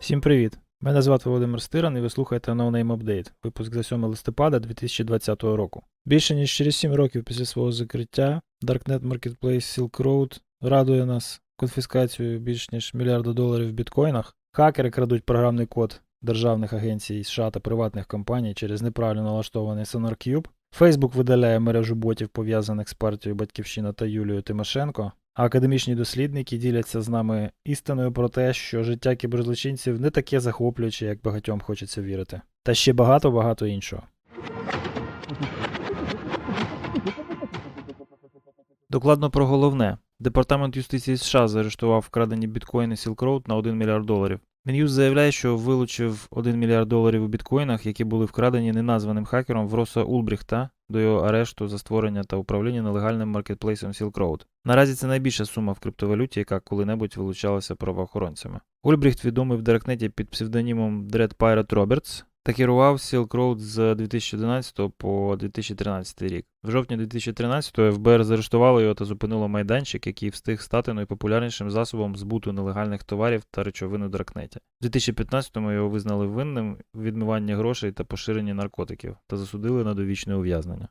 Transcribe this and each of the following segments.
Всім привіт! Мене звати Володимир Стиран і ви слухаєте No Name Update, випуск за 7 листопада 2020 року. Більше ніж через 7 років після свого закриття Darknet Marketplace Silk Road радує нас конфіскацією більш ніж мільярда доларів в біткоїнах. Хакери крадуть програмний код державних агенцій США та приватних компаній через неправильно налаштований SonarCube. Facebook видаляє мережу ботів, пов'язаних з партією Батьківщина та Юлією Тимошенко. А академічні дослідники діляться з нами істиною про те, що життя кіберзлочинців не таке захоплююче, як багатьом хочеться вірити. Та ще багато-багато іншого. Докладно про головне. Департамент юстиції США заарештував вкрадені біткоїни Silk Road на 1 мільярд доларів. Мін'юз заявляє, що вилучив 1 мільярд доларів у біткоїнах, які були вкрадені неназваним хакером Вроса Улбріхта до його арешту за створення та управління нелегальним маркетплейсом Silk Road. Наразі це найбільша сума в криптовалюті, яка коли-небудь вилучалася правоохоронцями. Ульбріхт відомий в Даркнеті під псевдонімом Dread Pirate Roberts та керував Silk Road з 2011 по 2013 рік. В жовтні 2013 ФБР заарештувало його та зупинило майданчик, який встиг стати найпопулярнішим засобом збуту нелегальних товарів та речовин у Даркнеті. У 2015-му його визнали винним в відмиванні грошей та поширенні наркотиків та засудили на довічне ув'язнення.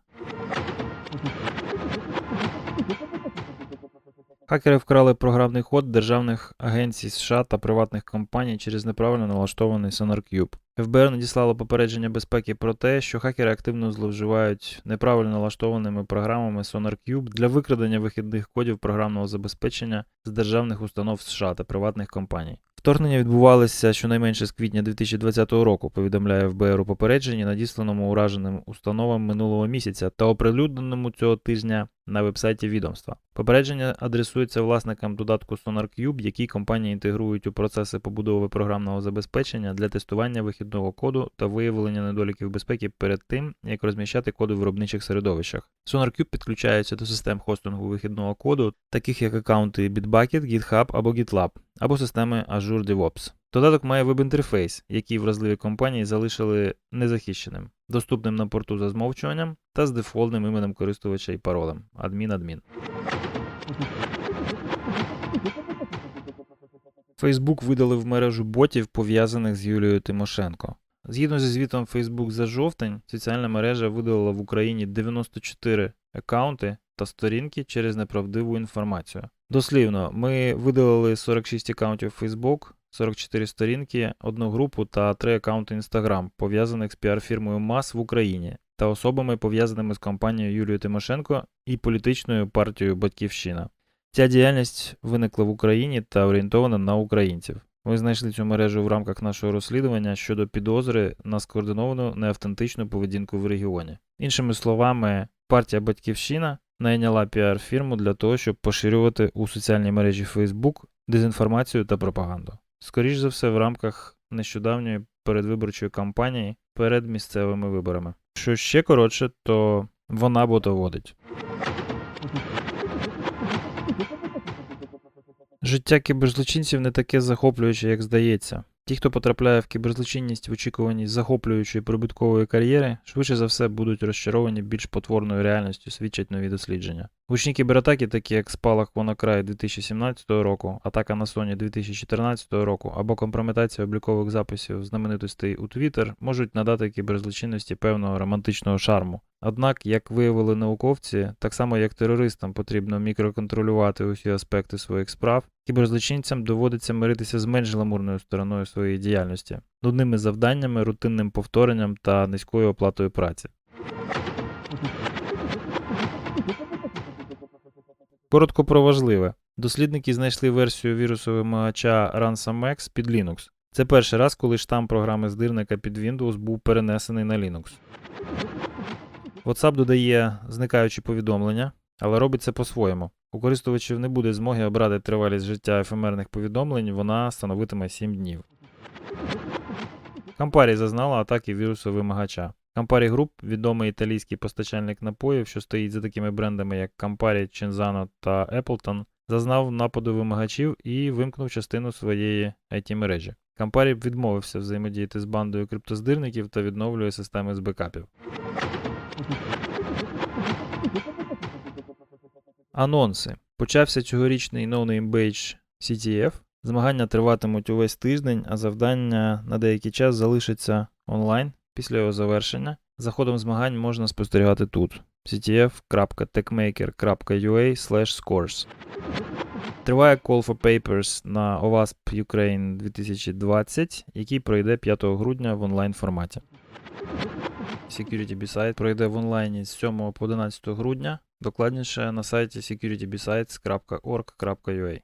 Хакери вкрали програмний код державних агенцій США та приватних компаній через неправильно налаштований SonarCube. ФБР надіслало попередження безпеки про те, що хакери активно зловживають неправильно налаштованими програмами SonarCube для викрадення вихідних кодів програмного забезпечення з державних установ США та приватних компаній. Вторгнення відбувалося щонайменше з квітня 2020 року, повідомляє ФБР у попередженні, надісланому ураженим установам минулого місяця та оприлюдненому цього тижня на вебсайті відомства. Попередження адресується власникам додатку SonarCube, який компанії інтегрують у процеси побудови програмного забезпечення для тестування вихідного коду та виявлення недоліків безпеки перед тим, як розміщати коди в виробничих середовищах. SonarCube підключається до систем хостингу вихідного коду, таких як аккаунти Bitbucket, GitHub або GitLab, або системи Azure DevOps. Додаток має веб-інтерфейс, який вразливі компанії залишили незахищеним, доступним на порту за змовчуванням та з дефолтним іменем користувача і паролем адмін-адмін. Facebook видалив мережу ботів, пов'язаних з Юлією Тимошенко. Згідно зі звітом Facebook за жовтень, соціальна мережа видалила в Україні 94 аккаунти та сторінки через неправдиву інформацію. Дослівно, ми видалили 46 аккаунтів Facebook, 44 сторінки, одну групу та 3 аккаунти Instagram, пов'язаних з піар-фірмою МАС в Україні та особами, пов'язаними з компанією Юлією Тимошенко і політичною партією Батьківщина. Ця діяльність виникла в Україні та орієнтована на українців. Ми знайшли цю мережу в рамках нашого розслідування щодо підозри на скоординовану неавтентичну поведінку в регіоні. Іншими словами, партія Батьківщина найняла піар-фірму для того, щоб поширювати у соціальній мережі Facebook дезінформацію та пропаганду. Скоріш за все, в рамках нещодавньої передвиборчої кампанії перед місцевими виборами. Що ще коротше, то вона ботоводить. Життя кіберзлочинців не таке захоплююче, як здається. Ті, хто потрапляє в кіберзлочинність в очікуванні захоплюючої прибуткової кар'єри, швидше за все будуть розчаровані більш потворною реальністю, свідчать нові дослідження. Гучні кібератаки, такі як спалах WannaCry 2017 року, атака на Sony 2014 року або компрометація облікових записів знаменитостей у Twitter, можуть надати кіберзлочинності певного романтичного шарму. Однак, як виявили науковці, так само як терористам потрібно мікроконтролювати усі аспекти своїх справ, кіберзлочинцям доводиться миритися з менш гламурною стороною своєї діяльності, нудними завданнями, рутинним повторенням та низькою оплатою праці. Коротко про важливе. Дослідники знайшли версію вірусу вимагача RansomeX під Linux. Це перший раз, коли штам програми здирника під Windows був перенесений на Linux. WhatsApp додає зникаючі повідомлення, але робить це по-своєму. У користувачів не буде змоги обрати тривалість життя ефемерних повідомлень, вона становитиме 7 днів. Campari зазнала атаки вірусу вимагача. Campari Group – відомий італійський постачальник напоїв, що стоїть за такими брендами, як Campari, Cenzano та Appleton, зазнав нападу вимагачів і вимкнув частину своєї IT-мережі. Campari відмовився взаємодіяти з бандою криптоздирників та відновлює системи з бекапів. Анонси. Почався цьогорічний No Name Badge CTF. Змагання триватимуть увесь тиждень, а завдання на деякий час залишиться онлайн після його завершення. За ходом змагань можна спостерігати тут ctf.techmaker.ua scores. Триває Call for Papers на OWASP Ukraine 2020, який пройде 5 грудня в онлайн форматі. Security B-Site пройде в онлайні з 7 по 11 грудня, докладніше на сайті securitybsites.org.ua.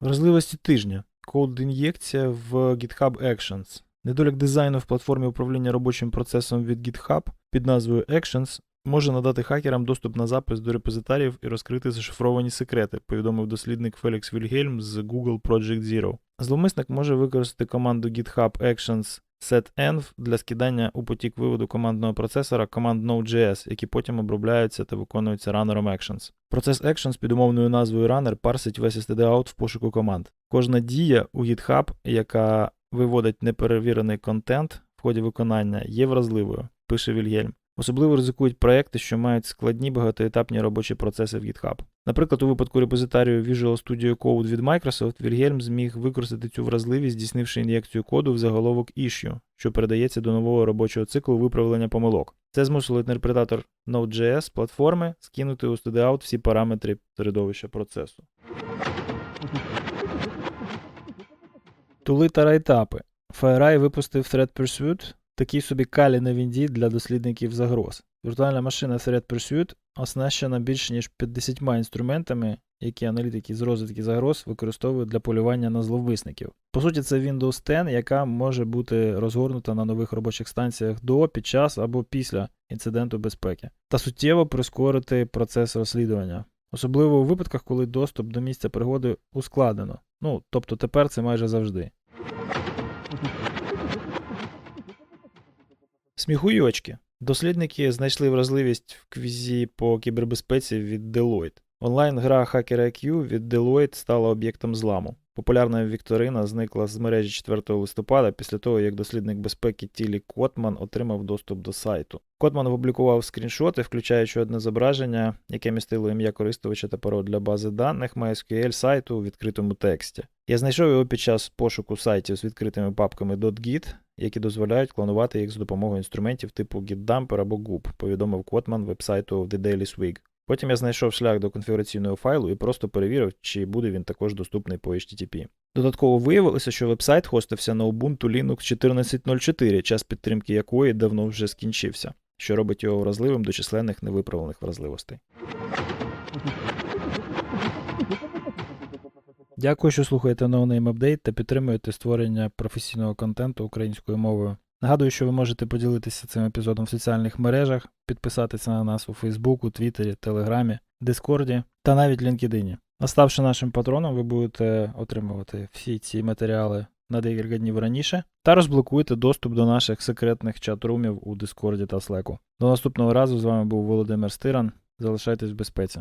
Вразливості тижня. Код-ін'єкція в GitHub Actions. Недолік дизайну в платформі управління робочим процесом від GitHub під назвою Actions може надати хакерам доступ на запис до репозитаріїв і розкрити зашифровані секрети, повідомив дослідник Фелікс Вільгельм з Google Project Zero. Зловмисник може використати команду GitHub Actions setenv для скидання у потік виводу командного процесора команд Node.js, які потім обробляються та виконуються раннером Actions. Процес Actions під умовною назвою Runner парсить весь std-out в пошуку команд. Кожна дія у GitHub, яка виводить неперевірений контент в ході виконання, є вразливою, пише Вільгельм. Особливо ризикують проекти, що мають складні багатоетапні робочі процеси в GitHub. Наприклад, у випадку репозиторію Visual Studio Code від Microsoft, Вільгельм зміг використати цю вразливість, здійснивши ін'єкцію коду в заголовок issue, що передається до нового робочого циклу виправлення помилок. Це змусило інтерпретатор Node.js платформи скинути у stdout всі параметри середовища процесу. Тули та райтапи. FireEye випустив Threat Pursuit, такий собі калі на вінді для дослідників загроз. Віртуальна машина Threat Pursuit оснащена більш ніж 50 інструментами, які аналітики з розвитки загроз використовують для полювання на зловмисників. По суті, це Windows 10, яка може бути розгорнута на нових робочих станціях до, під час або після інциденту безпеки, та суттєво прискорити процес розслідування. Особливо у випадках, коли доступ до місця пригоди ускладнено. Ну, тобто тепер це майже завжди. Сміхуйочки. Дослідники знайшли вразливість в квізі по кібербезпеці від Deloitte. Онлайн-гра Hacker IQ від Deloitte стала об'єктом зламу. Популярна вікторина зникла з мережі 4 листопада після того, як дослідник безпеки Тілі Котман отримав доступ до сайту. Котман опублікував скріншоти, включаючи одне зображення, яке містило ім'я користувача та пароль для бази даних MySQL сайту у відкритому тексті. Я знайшов його під час пошуку сайтів з відкритими папками .git, які дозволяють клонувати їх з допомогою інструментів типу GitDumper або Goop, повідомив Котман вебсайту The Daily Swig. Потім я знайшов шлях до конфігураційного файлу і просто перевірив, чи буде він також доступний по HTTP. Додатково виявилося, що вебсайт хостився на Ubuntu Linux 14.04, час підтримки якої давно вже скінчився, що робить його вразливим до численних невиправлених вразливостей. Дякую, що слухаєте No Name Update та підтримуєте створення професійного контенту українською мовою. Нагадую, що ви можете поділитися цим епізодом в соціальних мережах, підписатися на нас у Фейсбуку, Твіттері, Телеграмі, Дискорді та навіть LinkedIn. А ставши нашим патроном, ви будете отримувати всі ці матеріали на декілька днів раніше та розблокуєте доступ до наших секретних чат-румів у Дискорді та Slack. До наступного разу з вами був Володимир Стиран. Залишайтесь в безпеці.